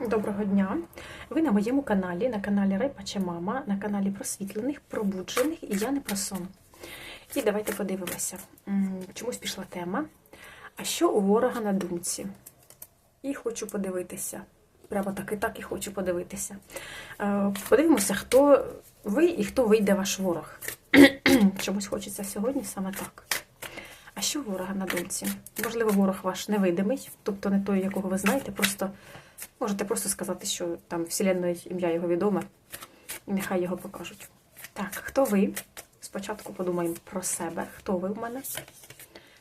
Доброго дня! Ви на моєму каналі, на каналі Райпача Мама, на каналі просвітлених, пробуджених і я не про сон. І давайте подивимося. Чомусь пішла тема. А що у ворога на думці? І хочу подивитися. Прямо так і так і хочу подивитися. Е, Подивимося, хто ви і хто вийде ваш ворог. Чомусь хочеться сьогодні саме так. А що ворога на думці? Можливо, ворог ваш невидимий, тобто не той, якого ви знаєте, просто можете просто сказати, що там вселенної ім'я його відоме, і нехай його покажуть. Так, хто ви? Спочатку подумаємо про себе. Хто ви в мене?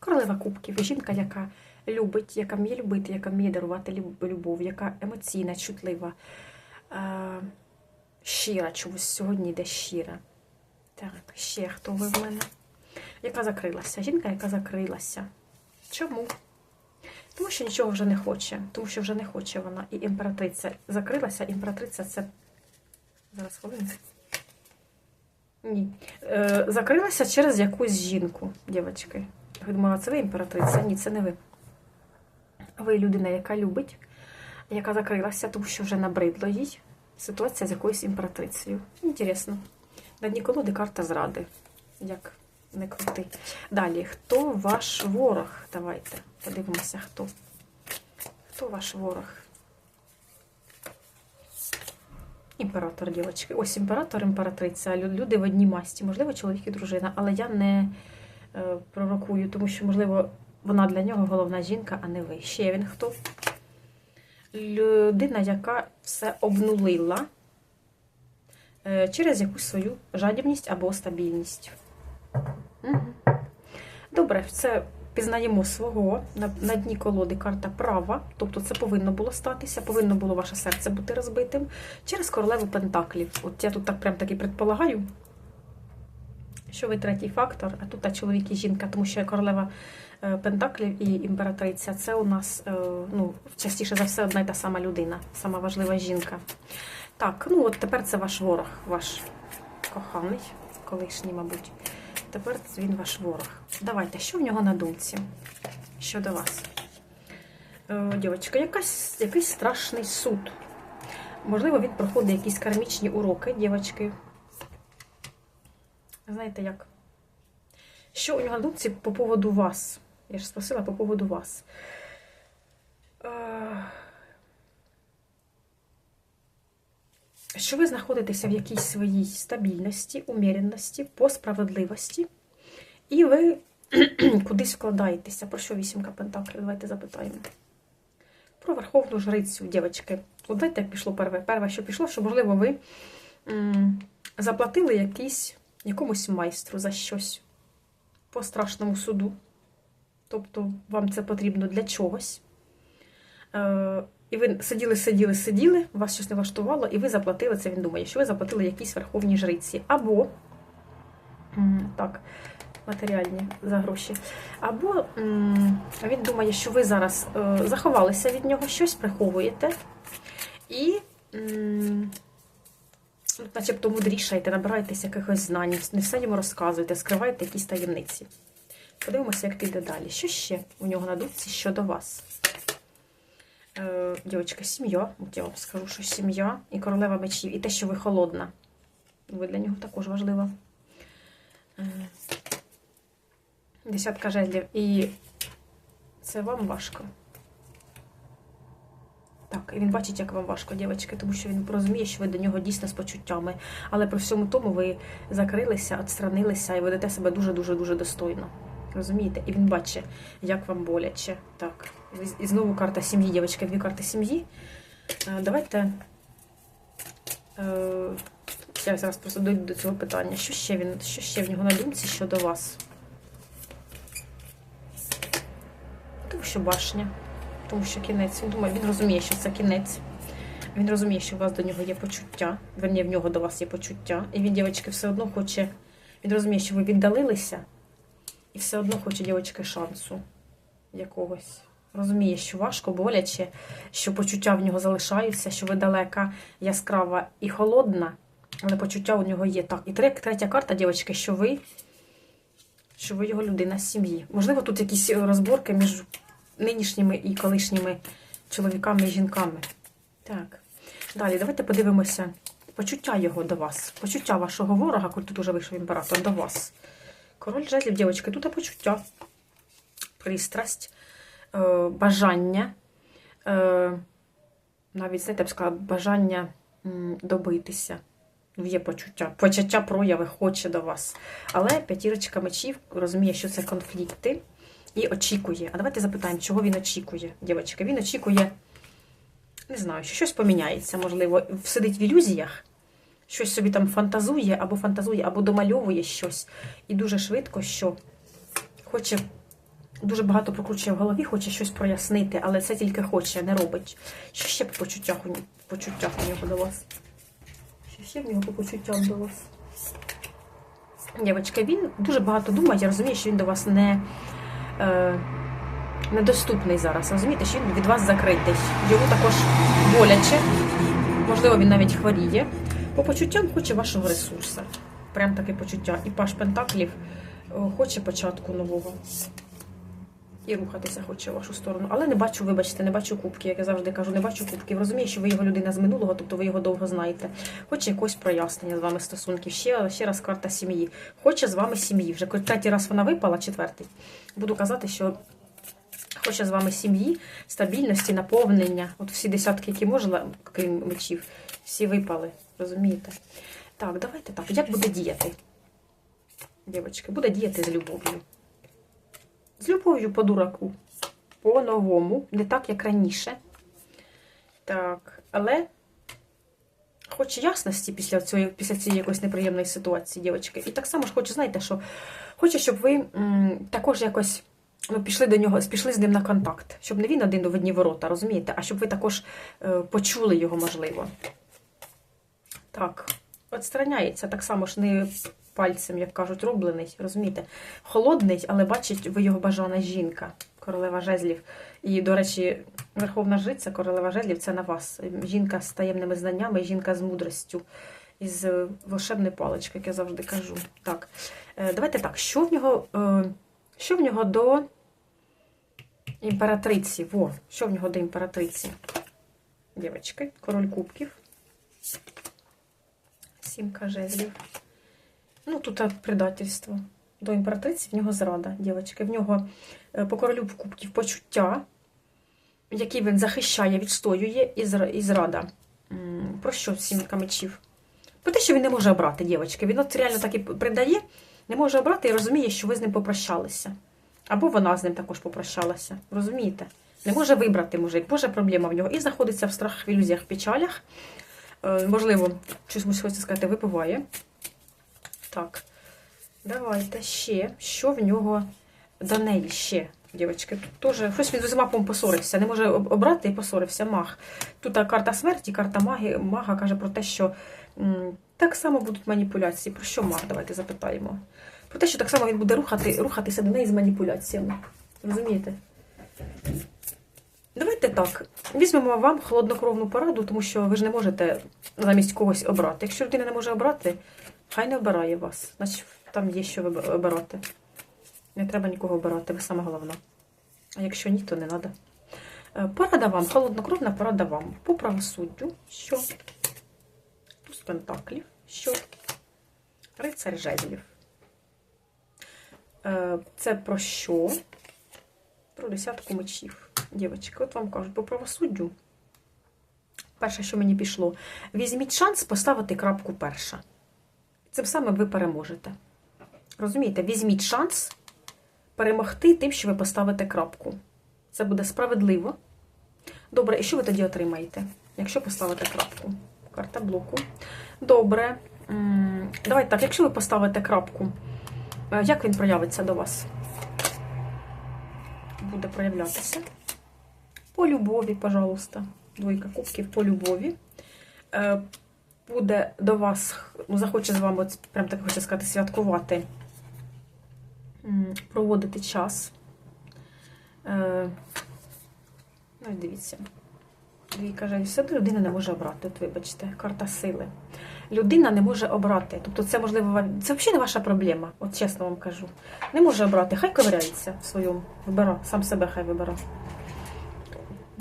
Королева кубків, жінка, яка любить, яка вміє любити, яка вміє дарувати любов, яка емоційна, чутлива, щира чомусь сьогодні йде щира. Так, ще хто ви в мене? Яка закрилася? Жінка, яка закрилася. Чому? Тому що нічого вже не хоче. Тому що вже не хоче вона. І імператриця закрилася. Імператриця це. Зараз хвилину. Ні. Е, закрилася через якусь жінку, дівчатки. Ви думали, це ви імператриця? Ні, це не ви. Ви людина, яка любить, яка закрилася, тому що вже набридло їй ситуація з якоюсь імператрицею. Інтересно. На дні колоди карта зради. Як не крути. Далі, хто ваш ворог? Давайте подивимося, хто. Хто ваш ворог? Імператор, дівчатки. Ось імператор, імператриця. Люди в одній масті. Можливо, чоловік і дружина, але я не е, пророкую, тому що, можливо, вона для нього головна жінка, а не ви. Ще він хто? Людина, яка все обнулила е, через якусь свою жадібність або стабільність. Добре, це пізнаємо свого. На, на дні колоди карта права, тобто це повинно було статися, повинно було ваше серце бути розбитим через королеву Пентаклів. От я тут так прям таки предполагаю, що ви третій фактор, а тут а чоловік і жінка, тому що королева е, Пентаклів і імператриця це у нас е, ну, частіше за все одна й та сама людина, сама важлива жінка. Так, ну от тепер це ваш ворог, ваш коханий, колишній, мабуть. Тепер він ваш ворог. Давайте, що в нього на думці щодо вас? Е, Дівчатка, якась, якийсь страшний суд. Можливо, він проходить якісь кармічні уроки, дівчатки. Знаєте як? Що у нього на думці по поводу вас? Я ж спросила по поводу вас. Е, що ви знаходитеся в якійсь своїй стабільності, уміряності, по справедливості, і ви кудись вкладаєтеся. Про що вісімка пентаклів? Давайте запитаємо. Про верховну жрицю, дівчатки. От знаєте, як пішло перве? Перше, що пішло, що, можливо, ви заплатили якийсь, якомусь майстру за щось по страшному суду. Тобто вам це потрібно для чогось. Е, і ви сиділи, сиділи, сиділи, вас щось не влаштувало, і ви заплатили це. Він думає, що ви заплатили якійсь верховній жриці. Або так, матеріальні за гроші. Або він думає, що ви зараз е, заховалися від нього, щось приховуєте. І, начебто, мудрішаєте, набираєтесь якихось знань, не все йому розказуєте, скриваєте якісь таємниці. Подивимося, як піде далі. Що ще у нього на думці щодо вас? Е, сім'я. Я вам скажу, що сім'я і королева мечів, і те, що ви холодна. Ви для нього також важлива. Е, Десятка жезлів. І це вам важко. Так, і він бачить, як вам важко, дівчатки, тому що він розуміє, що ви до нього дійсно з почуттями. Але при всьому тому ви закрилися, відстранилися і ведете себе дуже-дуже дуже достойно. Розумієте? І він бачить, як вам боляче. Так. І знову карта сім'ї, дівчатки, дві карти сім'ї. Е, Давайте. е, Я зараз просто дойду до цього питання. Що ще він, що ще в нього на думці щодо вас? Тому що башня, тому що кінець. Він думає, він розуміє, що це кінець. Він розуміє, що у вас до нього є почуття. Верні, в нього до вас є почуття. І він, дівчатки, все одно хоче. Він розуміє, що ви віддалилися, і все одно хоче, дівчатки, шансу якогось. Розуміє, що важко, боляче, що почуття в нього залишаються, що ви далека, яскрава і холодна, але почуття у нього є. Так, і третя карта, дівчатки, що ви, що ви його людина з сім'ї. Можливо, тут якісь розборки між нинішніми і колишніми чоловіками і жінками. Так. Далі, давайте подивимося почуття його до вас. Почуття вашого ворога, коли тут уже вийшов імператор, до вас. Король жезлів, дівчатки, тут почуття, пристрасть, е, бажання, е, навіть, знаєте, я б сказала, бажання добитися. Ну, Є почуття, почуття прояви хоче до вас. Але п'ятірочка мечів розуміє, що це конфлікти і очікує. А давайте запитаємо, чого він очікує, дівчатка. Він очікує, не знаю, що щось поміняється, можливо, сидить в ілюзіях, щось собі там фантазує, або фантазує, або домальовує щось. І дуже швидко, що хоче, дуже багато прокручує в голові, хоче щось прояснити, але це тільки хоче, не робить. Що ще по почуттях у, нього- почуттях у нього до вас? Що ще в нього по почуттям до вас? Дівчатка, він дуже багато думає, я розумію, що він до вас не. Е, недоступний зараз. Розумієте, що він від вас закритий. Йому також боляче, можливо, він навіть хворіє. По почуттям хоче вашого ресурсу. Прям таке почуття. І Паш Пентаклів хоче початку нового. І рухатися хоче в вашу сторону. Але не бачу, вибачте, не бачу кубки, як я завжди кажу, не бачу кубків. Розумію, що ви його людина з минулого, тобто ви його довго знаєте. Хоче якось прояснення з вами стосунків. Ще, ще раз карта сім'ї. Хоче з вами сім'ї. Вже третій раз вона випала, четвертий. Буду казати, що хоче з вами сім'ї, стабільності, наповнення. От всі десятки, які можна, крім мечів, всі випали. Розумієте? Так, давайте так. Як буде діяти? Дівчатки, буде діяти з любов'ю. З любов'ю по дураку. По-новому. Не так, як раніше. Так, але хоче ясності після цієї, після цієї якоїсь неприємної ситуації, дівчатки. І так само ж хоче, знаєте, що хоче, щоб ви м, також якось ну, пішли до нього, пішли з ним на контакт. Щоб не він один в одні ворота, розумієте, а щоб ви також е, почули його, можливо. Так, відстраняється так само ж не пальцем, як кажуть, роблений, розумієте? Холодний, але бачить, ви його бажана жінка, королева жезлів. І, до речі, Верховна Жриця, королева жезлів, це на вас. Жінка з таємними знаннями, жінка з мудростю, із е, волшебної палички, як я завжди кажу. Так, е, давайте так, що в нього, е, що в нього до імператриці? Во, що в нього до імператриці? Дівчатки, король кубків. Сімка жезлів. Ну, тут предательство. До імператриці в нього зрада, дівчатки. В нього е, по королю кубків почуття, які він захищає, відстоює, і зрада. Про що сімка мечів? Про те, що він не може обрати, дівчатки. Він от реально так і придає, не може обрати і розуміє, що ви з ним попрощалися. Або вона з ним також попрощалася. Розумієте? Не може вибрати мужик, боже проблема в нього. І знаходиться в страхах, в ілюзіях, печалях. Е, можливо, щось хочеться сказати, випиває. Так, давайте ще. Що в нього до неї ще, дівчатки? Тут теж щось він з мапом посорився. Не може обрати і посорився маг. Тут карта смерті, карта маги, мага каже про те, що м, так само будуть маніпуляції. Про що маг? Давайте запитаємо. Про те, що так само він буде рухати, рухатися до неї з маніпуляціями. Розумієте? Давайте так. Візьмемо вам холоднокровну пораду, тому що ви ж не можете замість когось обрати. Якщо людина не може обрати, хай не обирає вас. Значить, там є що обирати. Не треба нікого обирати, ви сама головна. А якщо ні, то не треба. Порада вам, холоднокровна порада вам. По правосуддю, що? Туз пентаклів, що? Рицарь жезлів. Е, Це про що? Про десятку мечів. Дівчатки, от вам кажуть, по правосуддю. Перше, що мені пішло, візьміть шанс поставити крапку перша. Цим самим ви переможете. Розумієте, візьміть шанс перемогти тим, що ви поставите крапку. Це буде справедливо. Добре, і що ви тоді отримаєте, якщо поставите крапку? Карта блоку. Добре. Давайте так, якщо ви поставите крапку, е, як він проявиться до вас? Буде проявлятися. По любові, пожалуйста. Двойка кубків по любові. Буде до вас, ну, захоче з вами, прям так хочу сказати, святкувати, проводити час. Е, Ну, дивіться. Двійка жаль, все одно людина не може обрати. От вибачте, карта сили. Людина не може обрати. Тобто, це можливо це взагалі не ваша проблема, от чесно вам кажу. Не може обрати, хай ковиряється в своєму, вибира, сам себе хай вибира.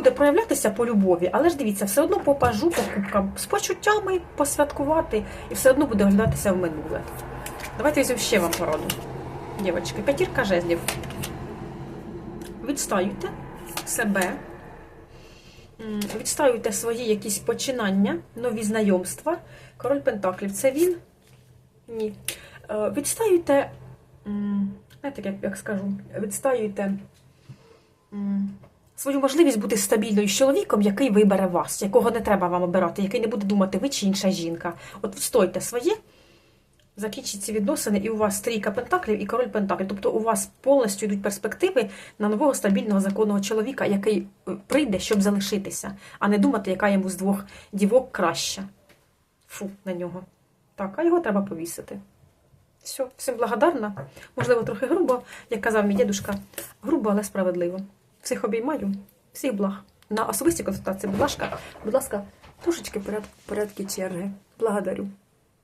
Буде проявлятися по любові, але ж дивіться, все одно по пажу, по кубкам, з почуттями посвяткувати, і все одно буде оглядатися в минуле. Давайте візьмемо ще вам пораду. Дівчатки, п'ятірка жезлів. Відстаюйте себе, відстаюйте свої якісь починання, нові знайомства. Король Пентаклів це він? Ні. Е, Відстаюйте, знаєте, як, як скажу, відстаюйте свою можливість бути стабільною з чоловіком, який вибере вас, якого не треба вам обирати, який не буде думати, ви чи інша жінка. От відстойте своє, закінчіть ці відносини, і у вас трійка пентаклів і король пентаклів. Тобто у вас повністю йдуть перспективи на нового стабільного законного чоловіка, який е, прийде, щоб залишитися, а не думати, яка йому з двох дівок краща. Фу, на нього. Так, а його треба повісити. Все, всім благодарна. Можливо, трохи грубо, як казав мій дідушка, грубо, але справедливо. Всіх обіймаю, всіх благ. На особисті консультації, будь ласка, будь ласка, трошечки поряд, порядки черги. Благодарю.